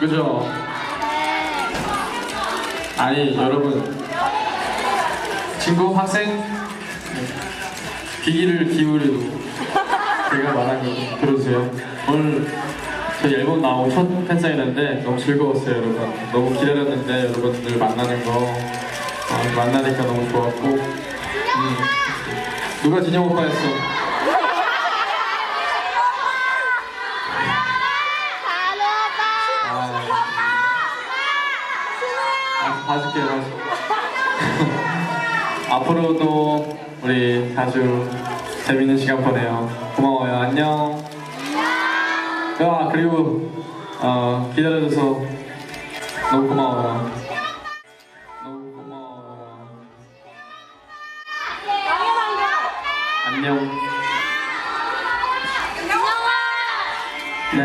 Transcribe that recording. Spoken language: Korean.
그죠? 아니 여러분 친구 학생 귀기를 기울이고 제가 말한 거 들어주세요. 오늘 저희 앨범 나오고 첫 팬사인회인데 너무 즐거웠어요 여러분. 너무 기다렸는데 여러분들 만나는 거 어, 만나니까 너무 좋았고 음. 누가 진영 오빠였어? 아, 봐줄게요 앞으로도 우리 자주 재밌는 시간 보내요. 고마워요. 안녕. 아 그리고 어, 기다려줘서 너무 고마워요. 너무 고마워요. 안녕. 안녕. 네.